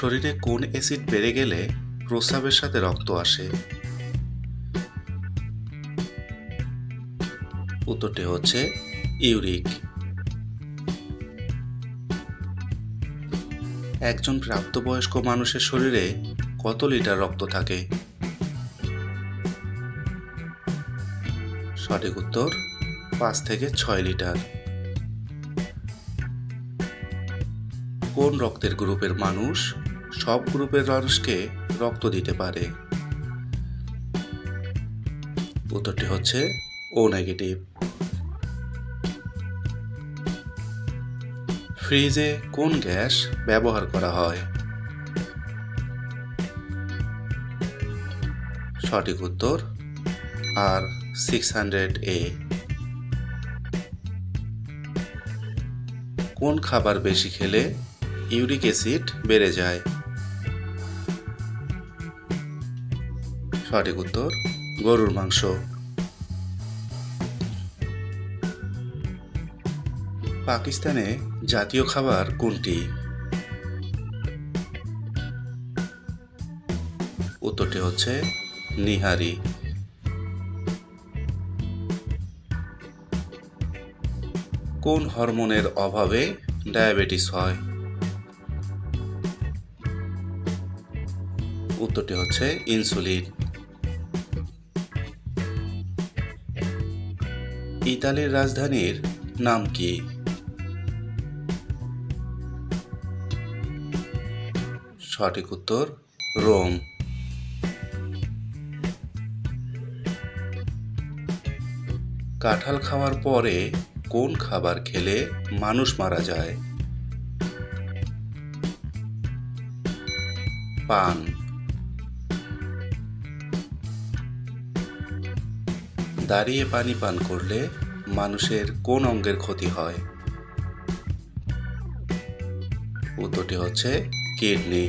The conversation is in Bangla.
শরীরে কোন অ্যাসিড বেড়ে গেলে প্রস্রাবের সাথে রক্ত আসে? উত্তরটি হচ্ছে ইউরিক। একজন প্রাপ্তবয়স্ক মানুষের শরীরে কত লিটার রক্ত থাকে? সঠিক উত্তর, পাঁচ থেকে ছয় লিটার। কোন রক্তের গ্রুপের মানুষ সব গ্রুপের মানুষকে রক্ত দিতে পারে। উত্তরটি হচ্ছে ও নেগেটিভ। ফ্রিজে কোন গ্যাস ব্যবহার করা হয়? সঠিক উত্তর আর সিক্স হান্ড্রেড এ কোন খাবার বেশি খেলে ইউরিক অ্যাসিড বেড়ে যায়? সঠিক উত্তর, গরুর মাংস। পাকিস্তানে জাতীয় খাবার কোনটি? উত্তরটি হচ্ছে নিহারি। কোন হরমোনের অভাবে ডায়াবেটিস হয়? উত্তরটি হচ্ছে ইনসুলিন। ইতালির রাজধানীর নাম কি? সঠিক উত্তর, রোম। কাঁঠাল খাওয়ার পরে কোন খাবার খেলে মানুষ মারা যায়? পান। দাঁড়িয়ে পানি পান করলে মানুষের কোন অঙ্গের ক্ষতি হয়? উত্তরটি হচ্ছে কিডনি।